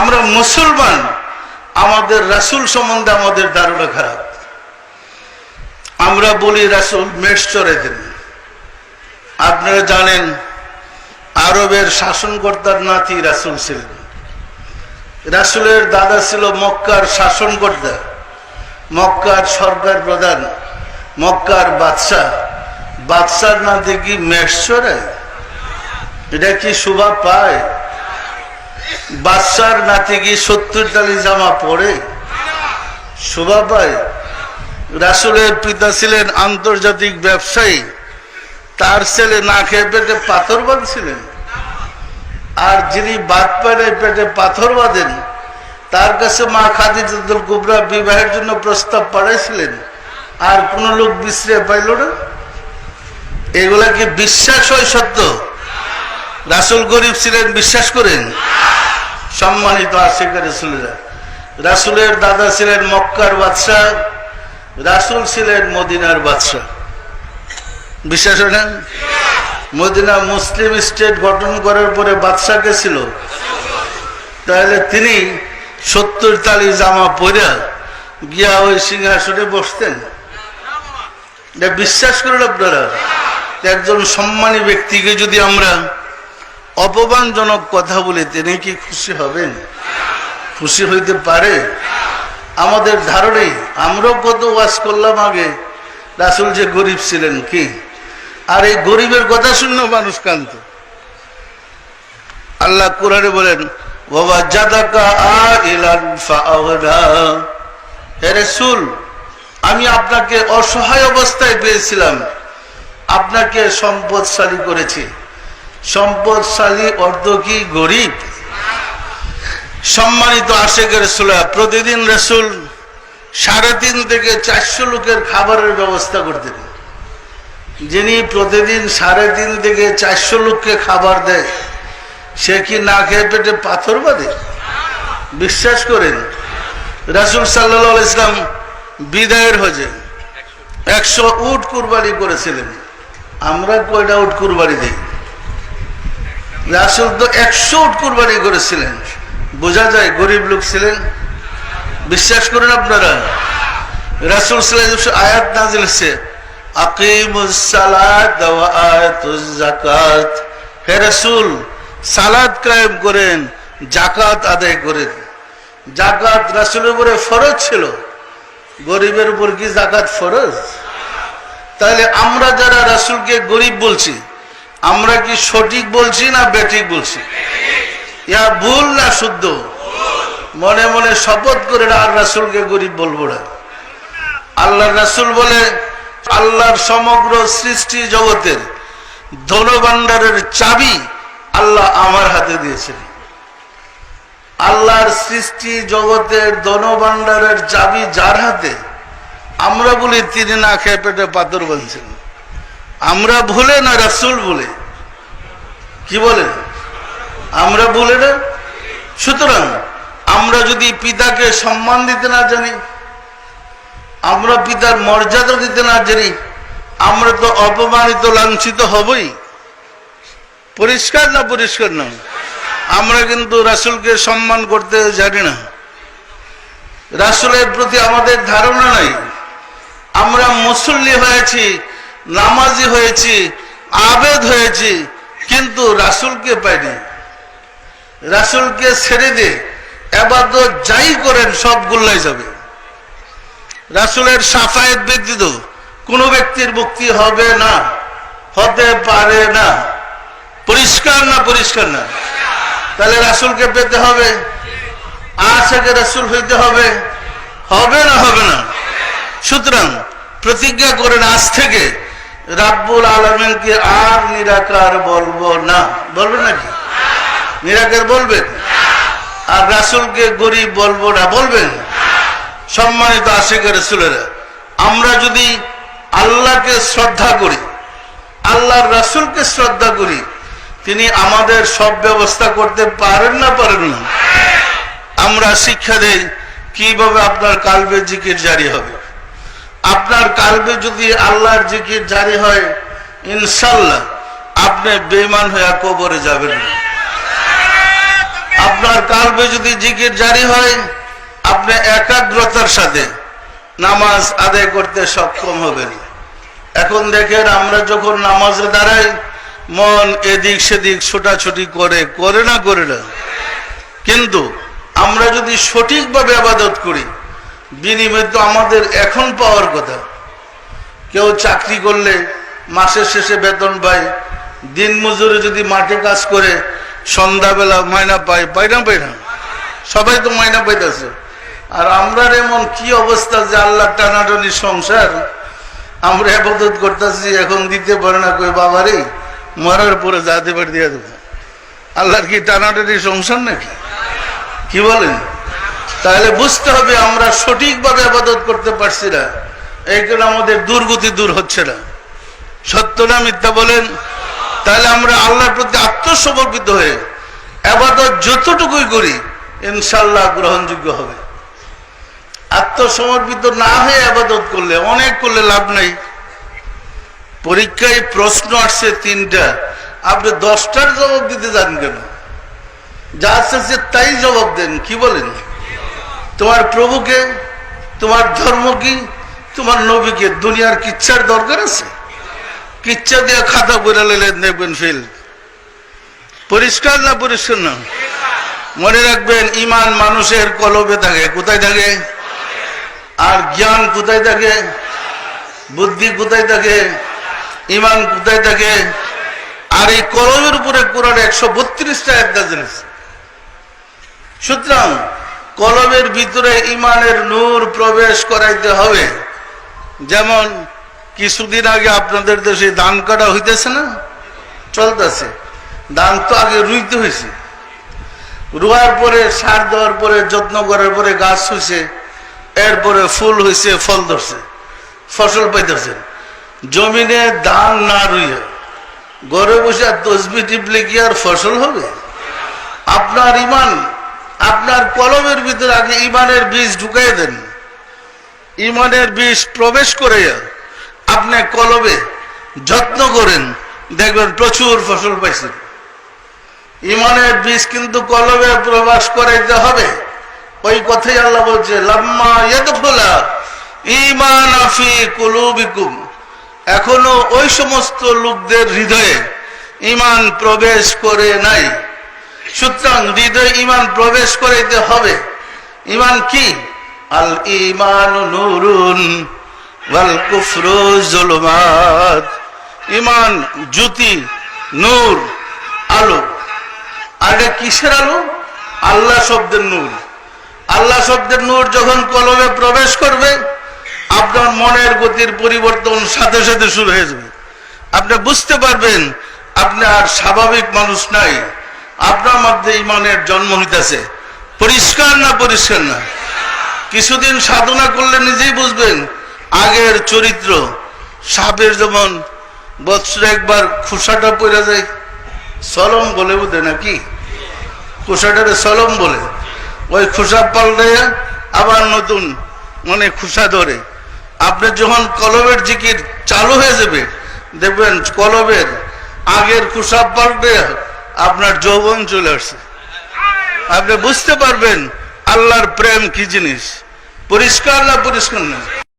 আমরা মুসলমান, আমাদের রাসূল সম্বন্ধে আমাদের ধারণা খারাপ। আমরা বলি, রাসূল, মেষ চড়ে দেন। আপনারা জানেন, আরবের শাসনকর্তার নাতি রাসূল ছিলেন। রাসূলের দাদা ছিল মক্কার শাসনকর্তা, মক্কার সরকার প্রধান, মক্কার বাদশাহ। বাদশার নাতি কি মেষ চড়ায় এটা কি শোভা পায়? বাদশার নাতি কি সত্তর তালি জামা পরে? শোভা পায় রাসুলের পিতা ছিলেন আন্তর্জাতিক ব্যবসায়ী। তার ছেলে না খেয়ে পেটে পাথর বাঁধছিলেন। আর যিনি বাদ পায় পেটে পাথর বাঁধেন, তার কাছে মা খাদিজাতুল কুবরা বিবাহের জন্য প্রস্তাব পাঠাইছিলেন। আর কোন লোক বিশ্রে পাইল না। এগুলা কি বিশ্বাস হয় সত্য? রাসুল গরিব ছিলেন, বিশ্বাস করেন? সম্মানিত আশিক রাসুলেরা রাসুলের দাদা ছিলেন মক্কার বাদশাহ, রাসুল ছিলেন মদিনার বাদশাহ। বিশ্বাস না? মদিনা মুসলিম স্টেট গঠন করার পরে বাদশাকে ছিল? তাহলে তিনি সত্তর তালি জামা পরে গিয়া ওই সিংহাসনে বসতেন। বিশ্বাস করেন আপনারা? একজন সম্মানী ব্যক্তিকে যদি আমরা অপমানজনক কথা বলে তিনি কি খুশি হবেন? খুশি হইতে পারে? আমাদের ধারণে আমরাও কত ওয়াজ করলাম আগে। রাসুল যে গরিব ছিলেন কি? আর এই গরিবের কথা শুনে মানুষ কান্ত। আল্লাহ কোরআনে বলেন বাবা জাদাকা আমি আপনাকে অসহায় অবস্থায় পেয়েছিলাম। আপনাকে সম্পদশালী করেছি। সম্পদশালী অর্থ কি গরিব। সম্মানিত আশেকের রসুলা প্রতিদিন রসুল সাড়ে তিন থেকে চারশো লোকের খাবারের ব্যবস্থা করতেন যিনি প্রতিদিন সাড়ে তিন থেকে চারশো লোককে খাবার দেয়, সে কি না খেয়ে পেটে পাথর বাঁধে? বিশ্বাস করেন, রাসুল সাল্লাহ ইসলাম বিদায়ের হজে একশো উট কুরবানি করেছিলেন। আমরা কয়টা উট কুরবানি দিই? রাসুল তো একশো উট কুরবানি করেছিলেন। বোঝা যায় গরিব লোক ছিলেন। বিশ্বাস করেন আপনারা? রাসুল আয়াত নাজিল হচ্ছে হে রাসুল সালাদ কায়েম করেন জাকাত আদায় করেন। জাকাত রাসুলের উপরে ফরজ ছিল। গরিবের উপর কি জাকাত ফরজ? তাহলে আমরা যারা রাসুলকে গরিব বলছি আমরা কি সঠিক বলছি না বেঠিক বলছি? ইয়া ভুল না শুদ্ধ? মনে মনে শপথ করে আর রাসুলকে গরিব বলব না। আল্লাহ রাসুল বলে, আল্লাহর সমগ্র সৃষ্টি জগতের ধনভাণ্ডারের চাবি আল্লাহ আমার হাতে দিয়েছেন। আল্লাহর সৃষ্টি জগতের ধনভাণ্ডারের চাবি যার হাতে? আমরা বলি, তিনি না খেয়ে পেটে পাথর বলছেন আমরা ভুলে না রাসুল বলে কি বলেন আমরা ভুলে না? সুতরাং আমরা যদি পিতাকে সম্মান দিতে না জানি, আমরা পিতার মর্যাদা দিতে না জানি, আমরা তো অপমানিত, লাঞ্ছিত হবই। পরিষ্কার না পরিষ্কার না আমরা কিন্তু রাসুলকে সম্মান করতে জানি না। রাসুলের প্রতি আমাদের ধারণা নাই। আমরা মুসল্লি হয়েছি নামাজি হয়েছি, আবেদ হয়েছি, কিন্তু রাসুলকে পাইনি। রাসুলকে ছেড়ে দিয়ে এবাদত যাই করেন, সব গুল্লাই যাবে। রাসুলের সাফায়েত ব্যতীত কোনো ব্যক্তির মুক্তি হবে না, হতে পারে না। পরিষ্কার না পরিষ্কার না? তাহলে রাসুলকে পেতে হবে? আশাকে রাসুল হইতে হবে? হবে না হবে না। সুতরাং প্রতিজ্ঞা করেন আজ থেকে রাব্বুল আলমিনকে আর নিরাকার বলব না। বলবেন নাকি? নিরাকার বলবেন? আর রাসুলকে গরিব বলব না, বলবেন? সম্মানিত আশিকের রসুলেরা, আমরা যদি আল্লাহকে শ্রদ্ধা করি, আল্লাহর রাসুলকে শ্রদ্ধা করি, তিনি আমাদের সব ব্যবস্থা করতে পারেন না পারেন না? আমরা শিক্ষা দেই, কীভাবে আপনার কালবে জিকির জারি হবে? আপনার কালবে যদি আল্লাহর জিকির জারি হয়, ইনশাল্লাহ আপনি বেমান হয়ে কবরে যাবেন। না আপনার কালবে যদি জিকির জারি হয়, আপনি একাগ্রতার সাথে নামাজ আদায় করতে সক্ষম হবেন। এখন দেখেন, আমরা যখন নামাজে দাঁড়াই, মন এদিক সেদিক ছোটাছুটি করে করে না করে না। কিন্তু আমরা যদি সঠিকভাবে আবাদত করি বিনিময় তো আমাদের এখন পাওয়ার কথা। কেউ চাকরি করলে মাসের শেষে বেতন পায়, দিন মজুরে যদি মাঠে কাজ করে, সন্ধ্যাবেলা মাইনা পায় পাই না পাই না? সবাই তো মাইনা পাইতেছে। আর আমরা এমন কি অবস্থা যে আল্লাহ টানাটানি সংসার? আমরা আবাদত করতেছি, এখন দিতে পারে না, কই বাবারে, মরার পরে যাতে পারে দিয়ে দেবো। আল্লাহর কি টানাটানি সংসার নাকি? কি বলেন? তাহলে বুঝতে হবে আমরা সঠিকভাবে আবাদত করতে পারছি না। এই কারণে আমাদের দুর্গতি দূর হচ্ছে না। সত্য না মিথ্যা বলেন? তাহলে আমরা আল্লাহর প্রতি আত্মসমর্পিত হয়ে আবাদত যতটুকুই করি ইনশাল্লাহ গ্রহণযোগ্য হবে। আত্মসমর্পিত না হয়ে আবাদত করলে, অনেক করলে লাভ নেই। পরীক্ষায় প্রশ্ন আসছে তিনটা। আপনি দশটার জবাব দিতে যান কেন? যা আসছে তাই জবাব দেন, কি বলেন? তোমার প্রভুকে, তোমার ধর্ম কি তোমার নবীকে দুনিয়ার কিচ্ছার দরকার আছে? কিচ্ছা দিয়ে খাতা লেলেন দেখবেন ফিল। পরিষ্কার না পরিষ্কার না মনে রাখবেন, ইমান মানুষের কলবে থাকে। কোথায় থাকে? আর জ্ঞান কোথায় থাকে? বুদ্ধি কোথায় থাকে? ইমান কোথায় থাকে? আর এই কলমের উপরে কোরআন একশো বত্রিশটা জিনিস সুতরাং কলমের ভিতরে ইমানের নূর প্রবেশ করাইতে হবে। যেমন, কিছুদিন আগে আপনাদের দেশে ধান কাটা হইতেছে না? চলতেছে। ধান তো আগে রুইতে হয়েছে রুয়ার পরে, সার দেওয়ার পরে, যত্ন করার পরে গাছ হয়েছে এরপরে ফুল হয়েছে ফল ধরছে, ফসল পাইতেছে। জমিনে ধান না রুইয়া, ঘরে বসে আর তসবি টিপলে কি আর ফসল হবে? আপনার ইমান আপনার কলমের ভিতরে আগে ইমানের বীজ ঢুকাই দেন। ইমানের বীজ প্রবেশ করে আপনি কলবে যত্ন করেন। দেখবেন প্রচুর ফসল পাইছেন। ইমানের বীজ কিন্তু কলবে প্রবেশ করাইতে হবে। ওই কথাই আল্লাহ বলছে, লাম্মা ইয়াদখুলা ইমান আফি কুলুবিকুম। এখনও ওই সমস্ত লোকদের হৃদয়ে ইমান প্রবেশ করে নাই। সুতরাং হৃদয় ইমান প্রবেশ করাইতে হবে। ইমান কি? আল ইমান নুরুন ইমান জ্যোতি, নূর, আলো। আর এটা কিসের আলো? আল্লাহ শব্দের নূর। আল্লাহ শব্দের নূর যখন কলমে প্রবেশ করবে, আপনার মনের গতির পরিবর্তন সাথে সাথে শুরু হয়ে যাবে। আপনি বুঝতে পারবেন, আপনি আর স্বাভাবিক মানুষ নাই। আপনার মধ্যে ইমানের জন্ম হইতেছে। পরিষ্কার না পরিষ্কার না কিছুদিন সাধনা করলে নিজেই বুঝবেন, আগের চরিত্র। সাপের যেমন বৎসরে একবার খুসাটা পড়ে যায়, সলম বলে বোধে নাকি? খুসাটারে সলম বলে। ওই খুসা পাল্টে আবার নতুন মানে খুসা ধরে। আপনি যখন কলবের জিকির চালু হয়ে যাবে, দেখবেন কলবের আগের খুসা পাল্টে আপনার যৌবন চলে আসছে। আপনি বুঝতে পারবেন, আল্লাহর প্রেম কি জিনিস? পরিষ্কার না পরিষ্কার না